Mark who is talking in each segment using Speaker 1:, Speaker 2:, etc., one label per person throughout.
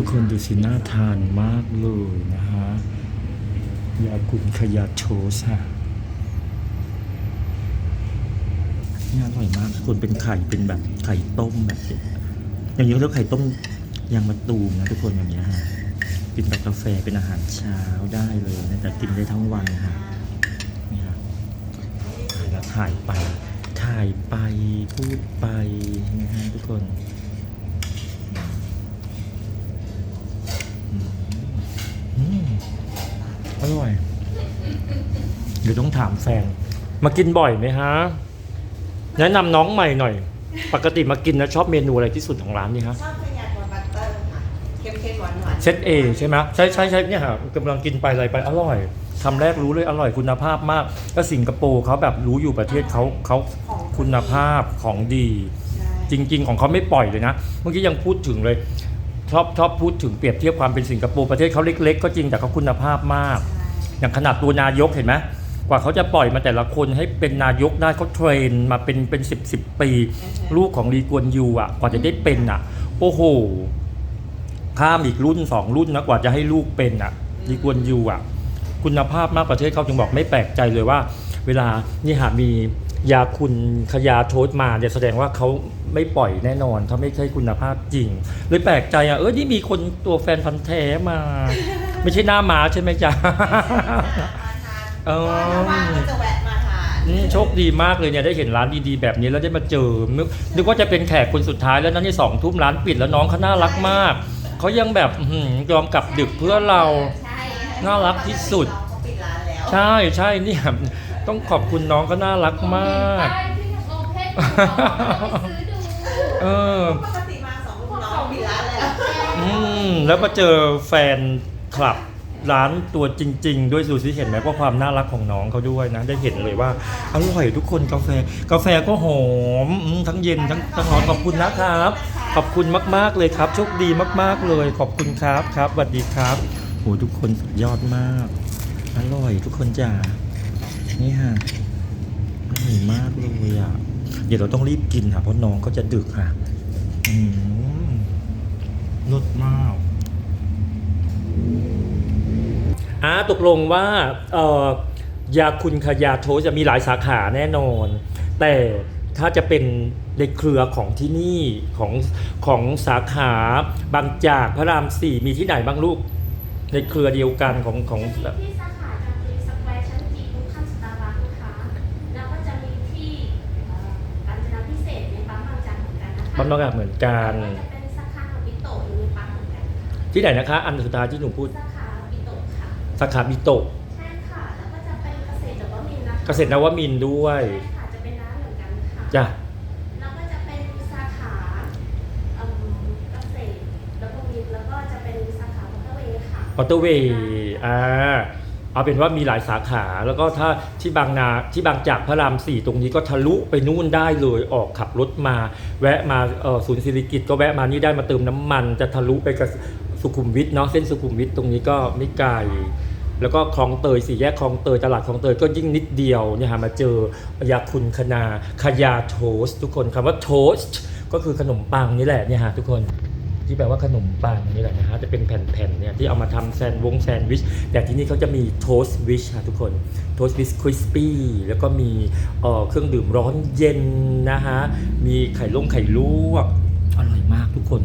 Speaker 1: ทุกคนดูสิน่าทานมากเลยนะฮะยากุนขยาโชสฮะนี่อร่อยมากคนเป็นไข่เป็นแบบไข่ต้มแบบอย่างนี้เรียกไข่ต้มยางมะตูมนะทุกคนอย่างเงี้ยฮะกินกับกาแฟเป็นอาหารเช้าได้เลยนะแต่กินได้ทั้งวันฮะนี่ฮะถ่ายไปถ่ายไปพูดไปนะฮะทุกคน อืมอ ร่อย เดี๋ยวต้องถามแฟน มากินบ่อยไหมฮะ แนะนำน้องใหม่หน่อย ปกติมากินนะชอบเมนูอะไรที่สุดของร้านนี่ฮะ
Speaker 2: ชอบขยาตัวบัตเตอร์ค่ะเค็มๆหวานๆ
Speaker 1: เซตเอใช่ไหมใช่ใช่ใช่เนี่ยฮะกำลังกินไปอะไรไปอร่อยคำแรกรู้เลยอร่อยคุณภาพมาก ก็สิงคโปร์เขาแบบรู้อยู่ประเทศเขาเขาคุณภาพของดี
Speaker 2: ใช่
Speaker 1: จริง ๆ ของเขาไม่ปล่อยเลยนะ เมื่อกี้ยังพูดถึงเลยชอบชอบพูดถึงเปรียบเทียบความเป็นสิงคโปร์ประเทศเขาเล็ก ๆ ก็จริงแต่เขาคุณภาพมาก อย่างขนาดตัวนายกเห็นไหมกว่าเขาจะปล่อยมาแต่ละคนให้เป็นนายกได้เขาเทรนมาเป็นเป็นสิบสิบปี ลูกของลีกวนยูอะ กว่าจะได้เป็นอะ โอ้โห ข้ามอีกรุ่นสองรุ่นนะกว่าจะให้ลูกเป็นอะลีกวนยูอะ คุณภาพมากประเทศเขาจึงบอกไม่แปลกใจเลยว่า เวลานี่หากมียาคุณขยาโทษมาเนี่ยแสดงว่าเขาไม่ปล่อยแน่นอนเขาไม่ใช่คุณภาพจริง เลยแปลกใจอะเออนี่มีคนตัวแฟนพันธ์แท้มา ไม่ใช่หน้าม้าใช่ไหมจ๊ะ
Speaker 2: เออ ว่างๆก็จะแวะมาทาน
Speaker 1: อืมโชคดีมากเลยเนี่ยได้เห็นร้านดีๆแบบนี้แล้วได้มาเจอนึกนึกว่าจะเป็นแขกคนสุดท้ายแล้วนั่นนี่สองทุ่มร้านปิดแล้วน้องเขาน่ารักมากเขายังแบบอื้อหือยอมกลับดึกเพื่อเรา
Speaker 2: ใช่
Speaker 1: น่ารักที่สุด
Speaker 2: น้องเขาปิดร้านแล้ว
Speaker 1: ใช่ใช่เนี่ยต้องขอบคุณน้องก็น่ารักมาก
Speaker 3: ป้ายที่โอเพนของเราไปซื้อดู
Speaker 1: เออ
Speaker 2: ปกติมาสองทุ่มน้องปิดร้านแล้ว
Speaker 1: อืมแล้วมาเจอแฟน คลับร้านตัวจริง ๆ ด้วยสูสิเห็นไหมว่าความน่ารักของน้องเขาด้วยนะ ได้เห็นเลยว่าอร่อยทุกคนกาแฟ กาแฟก็หอมอืมทั้งเย็นทั้งทั้งร้อนขอบคุณนะครับ ขอบคุณมากๆเลยครับโชคดีมากๆเลย ขอบคุณครับครับสวัสดีครับโหทุกคนสุดยอดมากอร่อยทุกคนจ้านี่ฮะอร่อยมากเลยอะเดี๋ยวเราต้องรีบกินค่ะเพราะน้องก็จะดึกค่ะอืมรสมาก อ่าตกลงว่าเอ่อยาคุณขยาโทจะมีหลายสาขาแน่นอน แต่ถ้าจะเป็นในเครือของที่นี่ของของสาขาบางจากพระรามสี่มีที่ไหนบ้างลูก ในเครือเดียวกันของของ
Speaker 3: ที่สาขาจามจุรีสแควร์ชั้นจีทุกขั้นสตาร์บัคนะคะแล้วก็จะมีที่เอ่อกาญจนาพิเศษในปั๊มบางจากเหมือนกันนะคะ
Speaker 1: บ้านนอกอะเหมือนกัน
Speaker 3: แล้วก็จะเป็นสาขาของปิโตะอยู่ในปั๊มเหมือนกันค่ะ
Speaker 1: ที่ไหนนะคะ อันสุดท้ายที่หนูพูด
Speaker 3: สาขาปิโตะค่ะ
Speaker 1: สาขาบิโตะ
Speaker 3: ใช่ค่ะ แล้วก็จะเป็นเกษตรนวมินทร์นะคะ
Speaker 1: เกษตรนวมินทร์ด้วย
Speaker 3: ใช่ค่ะ จะเป็นร้านเหมือนกันค่ะ
Speaker 1: จ้ะ
Speaker 3: แล้วก็จะเป็นสาขาเอิ่มเกษตรนวมินทร์แล้วก็จะเป็นสาขามอเตอร์เวย์ค่ะ
Speaker 1: มอเตอร์เวย์อ่าเอาเป็นว่ามีหลายสาขาแล้วก็ถ้าที่บางนาที่บางจากพระรามสี่ตรงนี้ก็ทะลุไปนู่นได้เลยออกขับรถมา แวะมาเอ่อศูนย์ศิริกิตก็แวะมานี่ได้มาเติมน้ำมัน จะทะลุไปกับสุขุมวิทเนาะเส้นสุขุมวิทตรงนี้ก็ไม่ไกล แล้วก็คลองเตยสี่แยกคลองเตยตลาดคลองเตยก็ยิ่งนิดเดียวเนี่ยฮะมาเจอยาคุณคณาขยาโทสทุกคนคำว่าโทสก็คือขนมปังนี่แหละเนี่ยฮะทุกคนที่แปลว่าขนมปังนี่แหละนะฮะจะเป็นแผ่นๆเนี่ยที่เอามาทำแซนด์วงแซนด์วิช แต่ที่นี่เขาจะมีโทสต์วิชค่ะทุกคนโทสต์วิชคริสปี้แล้วก็มีเอ่อเครื่องดื่มร้อนเย็นนะฮะ มีไข่ลงไข่ลวกอร่อยมากทุกคน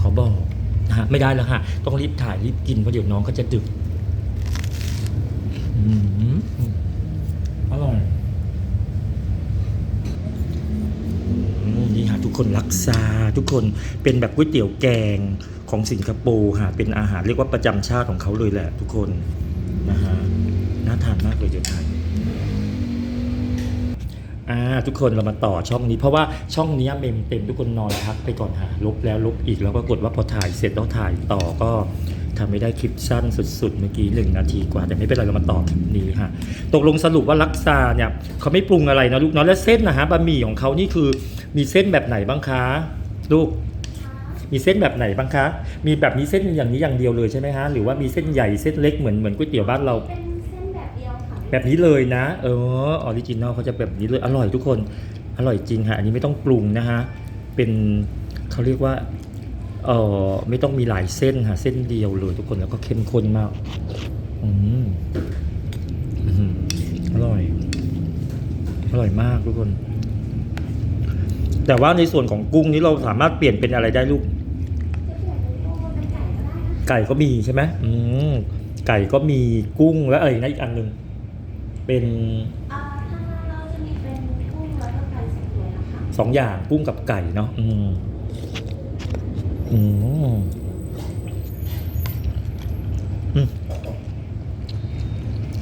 Speaker 1: ขอบอกนะฮะไม่ได้แล้วฮะ ต้องรีบถ่ายรีบกินเพราะเดี๋ยวน้องเขาจะดึก อืมอร่อยนี่ฮะทุกคนรักษาทุกคนเป็นแบบก๋วยเตี๋ยวแกงของสิงคโปร์ค่ะเป็นอาหารเรียกว่าประจำชาติของเขาเลยแหละ ทุกคนนะฮะน่าทานมากเลยเดี๋ยวทาน อ่าทุกคนเรามาต่อช่องนี้ เพราะว่าช่องนี้เมมเต็มทุกคนนอนพักไปก่อนฮะลบแล้วลบอีกแล้วก็กดว่าพอถ่ายเสร็จแล้วถ่ายต่อก็ทำไม่ได้คลิปสั้นสุดๆ เมื่อกี้หนึ่งนาทีกว่า แต่ไม่เป็นไรเรามาต่อคลิปนี้ฮะตกลงสรุปว่าลักซาเนี่ยเขาไม่ปรุงอะไรนะลูกเนาะและเส้นนะฮะบะหมี่ของเขานี่คือมีเส้นแบบไหนบ้างคะลูกมีเส้นแบบไหนบ้างคะ มีแบบนี้เส้นอย่างนี้อย่างเดียวเลยใช่ไหมฮะ หรือว่ามีเส้นใหญ่เส้นเล็กเหมือนเหมือนก๋วยเตี๋ยวบ้านเรา
Speaker 3: แบบ
Speaker 1: นี้เลยนะ เออออริจินอลเขาจะแบบนี้เลยอร่อยทุกคน อร่อยจริงค่ะอันนี้ไม่ต้องปรุงนะฮะเป็นเขาเรียกว่าเออไม่ต้องมีหลายเส้นค่ะเส้นเดียวเลยทุกคนแล้วก็เข้มข้นมากอืมอร่อย อร่อยมากทุกคน แต่ว่าในส่วนของกุ้งนี้เราสามารถเปลี่ยนเป็นอะไรได้ลูก
Speaker 3: ไก่ก็
Speaker 1: มีใช่ไหมอืมไก่ก็มีกุ้งแล้วอะไรนะอีกอันหนึ่ง เป็น
Speaker 3: อ่าทางร้านเราจะมีเป็นกุ้งแล้วก็ไก่สองตัวนะคะ
Speaker 1: สองอย่างกุ้งกับไก่เนาะอืมอืมอืม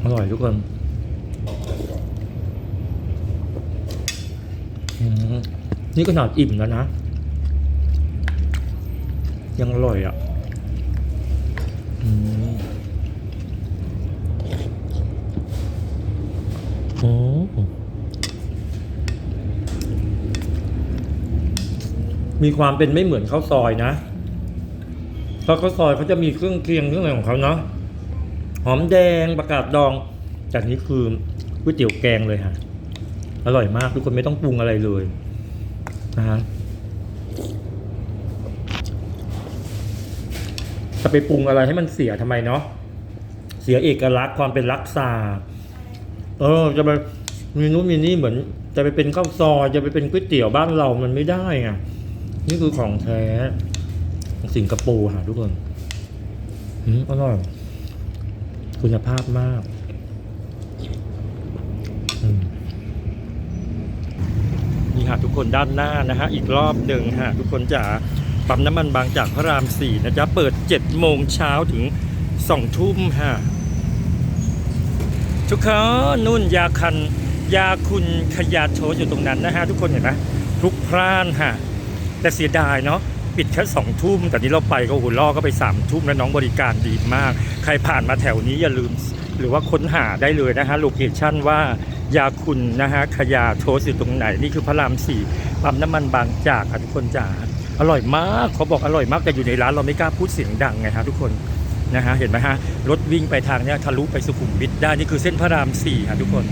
Speaker 1: อร่อยทุกคนอืมนี่ขนาดอิ่มแล้วนะ ยังอร่อยอะอืมโอ้ มีความเป็นไม่เหมือนข้าวซอยนะเพราะข้าวซอยเขาจะมีเครื่องเคียงเครื่องอะไรของเขาเนาะหอมแดงประกาศดองแต่นี้คือก๋วยเตี๋ยวแกงเลยฮะอร่อยมากทุกคนไม่ต้องปรุงอะไรเลยนะฮะจะไปปรุงอะไรให้มันเสียทำไมเนาะเสียเอกลักษณ์ความเป็นลักษาเออ จะไปมีนู้นมีนี่เหมือน จะไปเป็นข้าวซอยจะไปเป็นก๋วยเตี๋ยวบ้านเรามันไม่ได้ไง นี่คือของแท้สิงคโปร์ค่ะทุกคนอืมอร่อย คุณภาพมากมนี่ค่ะทุกคนด้านหน้านะฮะอีกรอบหนึ่งฮะทุกคนจ๋าปั๊มน้ำมันบางจากพระรามสี่นะจ๊ะเปิด7โมงเช้าถึง2ทุ่มฮะทุกคนนุ่นยาคันยาคุณขยาโชอยู่ตรงนั้นนะฮะทุกคนเห็นไหมพลุกพล่านฮะ แต่เสียดายเนาะปิดแค่สองทุ่มแต่นี้เราไปก็โอ้โหล่อก็ไปสามทุ่มแล้วน้องบริการดีมาก ใครผ่านมาแถวนี้อย่าลืมหรือว่าค้นหาได้เลยนะฮะโลเคชั่นว่ายาคุณนะฮะขยาโทสอยู่ตรงไหน นี่คือพระรามสี่ปั๊มน้ำมันบางจากค่ะทุกคนจ๋าอร่อยมากเขาบอกอร่อยมากแต่อยู่ในร้านเราไม่กล้าพูดเสียงดังไงฮะทุกคนนะฮะเห็นไหมฮะรถวิ่งไปทางเนี้ยทะลุไปสุขุมวิทได้นี่คือเส้นพระรามสี่ค่ะทุกคน